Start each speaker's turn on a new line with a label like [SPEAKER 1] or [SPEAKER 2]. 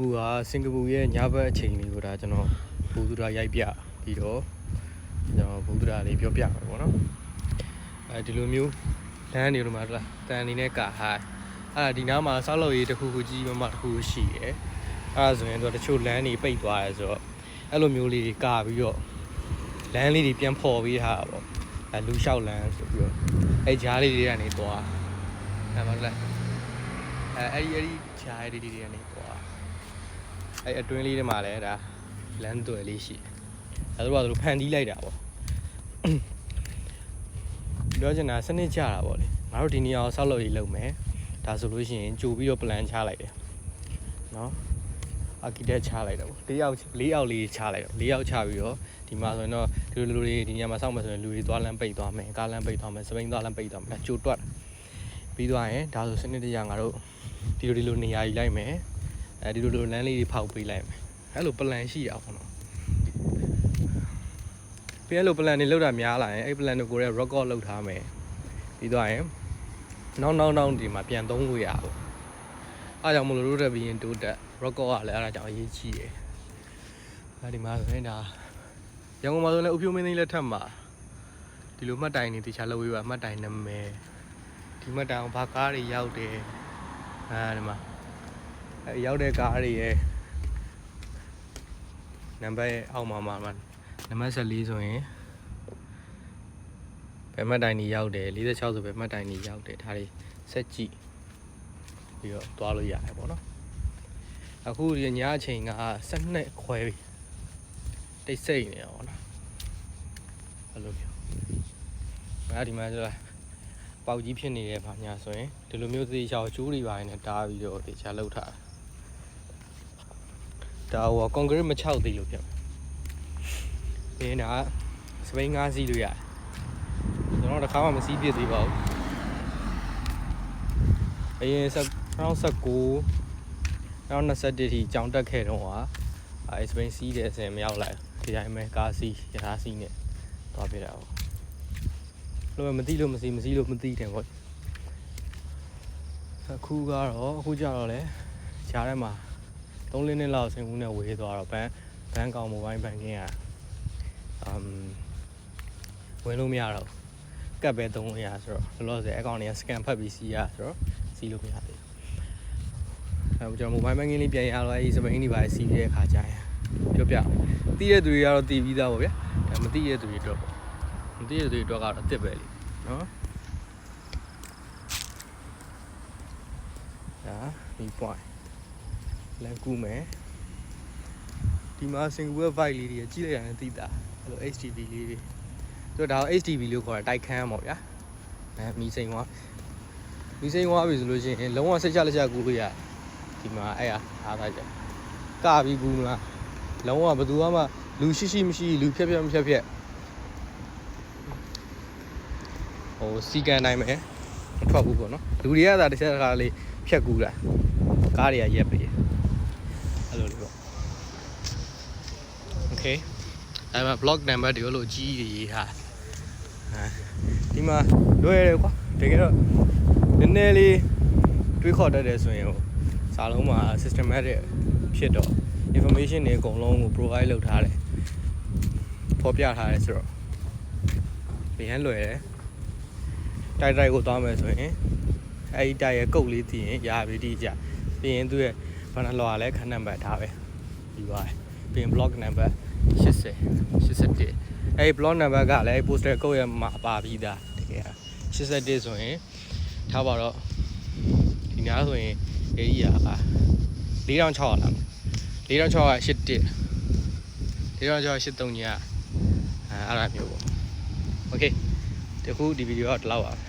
[SPEAKER 1] အခုကစင်ကာပူရဲ့ညဘက်အချိန်လေးကိုဒါကျွန်တော်ဘူဒူရာရိုက်ပြပြီးတော့ကျွန်တော်ဘူဒူရာလေးပြောပြမှာပေါ့နော်အဲဒီလိုမျိုးလမ်းနေတော့မှလားတန်အနေနဲ့ကာဟိုင်းအဲ့ဒါဒီနားမှာဆောက်လုပ်ရေးတစ်ခုခုကြီးမမတစ်ခုရှိရယ်အဲ့ဒါဆိုရင်တော့တချို့လမ်းတွေပိတ်သွားရဲဆိုတော့အဲ့လိုမျိုးလေးတွေကာပြီးတော့လမ်းလေးတွေပြန်ဖော်ပေးထားတာပေါ့အဲလူလျှောက်လမ်းဆိုပြီးတော့အဲ့ဂျားလေးတွေကနေသွားအဲ့မှာလားအဲအဲ့ဒီအဲ့ဒီဂျားလေးတွေကနေသွား အဲ့အတွင်းလေးထဲမှာလည်းဒါလမ်းသွယ်လေးရှိတယ်အဲဒါတို့ကသူဖန်တီးလိုက်တာပေါ့ပြောချင်တာစနစ်ကြတာပေါ့လေငါတို့ဒီနေရာကိုဆောက်လုပ်ရေးလုပ်မယ်ဒါဆိုလို့ရှိရင်ကြိုပြီးတော့ plan ချလိုက်တယ်နော် architect ချလိုက်တယ်ပေါ့၄ယောက်၄ယောက်လေးချလိုက်တော့၄ယောက်ချပြီးတော့ဒီမှာဆိုရင်တော့ဒီလိုလူတွေဒီနေရာမှာစောင့်မယ်ဆိုရင်လူတွေသွားလမ်းပိတ်သွားမယ်ကားလမ်းပိတ်သွားမယ်စပိန်သွားလမ်းပိတ်သွားမယ်ဒါကြိုတွက်ပြီးသွားရင်ဒါဆိုစနစ်တကျငါတို့ဒီလိုဒီလိုနေရာယူလိုက်မယ် အဲဒီလိုလိုလမ်းလေးတွေဖောက်ပေးလိုက်မယ်အဲ့လို plan ရှိရအောင်နော်ပြီးအဲ့လို plan တွေလောက်တာများလာရင်အဲ့ plan တွေကိုလည်း record လုပ်ထားမယ်ပြီးသွားရင်နောက်နောက်နောက်ဒီမှာပြန်သုံးလို့ရအောင်အားကြောင့်မလို့တို့တက်ပြီးရင်တိုးတက် record ကလည်းအဲ့ဒါကြောင့်အရေးကြီးတယ်အဲဒီမှာဆိုရင်ဒါရန်ကုန်မှာဆိုလည်းဥပြိုမင်းသိန်းလက်ထက်မှာဒီလိုမှတ်တိုင်နေတခြားလုပ်ရေးပါမှတ်တိုင်နာမည်ဒီမှတ်တိုင်အောင်ဘာကားတွေရောက်တယ်အဲဒီမှာ အဲရောက်တဲ့ကားတွေရဲ့နံပါတ်ရဲ့အောက်မှာမှာမှာနံပါတ်14ဆိုရင်ဘယ်မှတ်တိုင်ကြီးရောက်တယ်46ဆိုဘယ်မှတ်တိုင်ကြီးရောက်တယ်ဒါတွေဆက်ကြည့်ပြီးတော့သွားလို့ရတယ်ပေါ့နော်အခုဒီညအချိန်က12ခွဲပြီတိတ်ဆိတ်နေအောင်နော်အဲ့လိုမျိုးငါဒီမှာဆိုတော့ပေါက်ကြီးဖြစ်နေတယ်ဗာညာဆိုရင်ဒီလိုမျိုးသေချာကျိုးတွေပါနေတားပြီးတော့သေချာလှုပ်ထားတာ ဒါဟိုကွန်ကရစ်မချောက်သေးလို့ဖြစ်မယ်။ဒီနာစပိန်ငါးစီးလို့ရတယ်။ကျွန်တော်တစ်ခါမှမစီးပြစ်သေးပါဘူး။အရင်2019 2021ထိကြောင်တက်ခဲ့တော့ဟာအဲစပိန်စီးတဲ့အစင်မရောက်လိုက်ဘူးဒီတိုင်းပဲကားစီးရထားစီးနဲ့သွားပြတာပေါ့။လို့မသိလို့မစီးမစီးလို့မသိတယ်ပေါ့။အခုကတော့အခုကြတော့လေဈားထဲမှာ 3လနှစ်လောက်ဆင်ကူးနဲ့ဝေးသွားတော့ဘန်ဘန်ကောင်မိုဘိုင်းဘန်ကင်းကအမ်ဝင်လို့မရတော့ဘူးကတ်ပဲသုံးလို့ရဆိုတော့လောလောဆယ်အကောင့်တွေက scan ဖတ်ပြီးစီးရဆိုတော့စီးလို့မရသေးဘူးအဲကျွန်တော်မိုဘိုင်းဘန်ကင်းလေးပြန်ရတော့အဲဒီစပိန်ဒီပါစီးတဲ့အခါကျရင်ပြောပြတီးတဲ့သူတွေကတော့တီးပြီးသားပေါ့ဗျာအဲမတီးတဲ့သူတွေတော့မတီးတဲ့သူတွေတော့ကတော့အစ်စ်ပဲလေနော်ဒါဒီ point လမ်းကူးမယ်ဒီမှာစင်ကာပူရဲ့ vibe လေးတွေကြီးလိုက်ရတယ်သိတာအဲ့လို HDB လေးတွေသူတို့ဒါကို HDB လို့ခေါ်တာတိုက်ခန်းပေါ့ဗျာအဲမီစိန်ဝါမီစိန်ဝါပြီဆိုလို့ရှိရင်လုံးဝစိတ်ချလက်ချကူးလို့ရဒီမှာအဲ့ဟာအားသားကြကပြီးကူးမလားလုံးဝဘယ်သူမှလူရှိရှိမရှိလူဖြက်ဖြက်မဖြက်ဖြက်ဟိုစီကန်တိုင်းပဲမထွက်ဘူးပေါ့နော်လူတွေကသာတစ်ချက်တစ်ခါလေးဖြက်ကူးတာကားတွေကရက်ပေးတယ် အဲ့လိုလေးပေါ့ Okay အဲ့မှာ block number တွေလို့ကြီးတွေရေးထားအဲဒီမှာလွယ်တယ်ကွာတကယ်တော့နည်းနည်းလေးတွေးခေါ်တတ်တယ်ဆိုရင်ဟိုစာလုံးမှာ systematic ဖြစ်တော့ information တွေအကုန်လုံးကို provide လုပ်ထားတယ်ဖော်ပြထားတယ်ဆိုတော့ဘယ်ဟန်လွယ်တယ်တိုက်တိုက်ကိုသွားမယ်ဆိုရင်အဲ့ဒီတိုက်ရဲ့ကုတ်လေးသိရင်ရပြီဒီကြပြီးရင်သူ့ရဲ့ ဘာနလောကလည်းခန်းနံပါတ်ဒါပဲပြီးသွားတယ်ပြီးရင် block number 80 81အဲဒီ block number ကလည်း poster code ရဲ့မှာပါပြီးသားတကယ်81ဆိုရင်ထားပါတော့ဒီနားဆိုရင်အေးကြီးက4600လား4600က81 4600 83ညအဲအဲ့ဒါမျိုးပေါ့ okay တခုဒီဗီဒီယိုကဒီလောက်ပါပဲ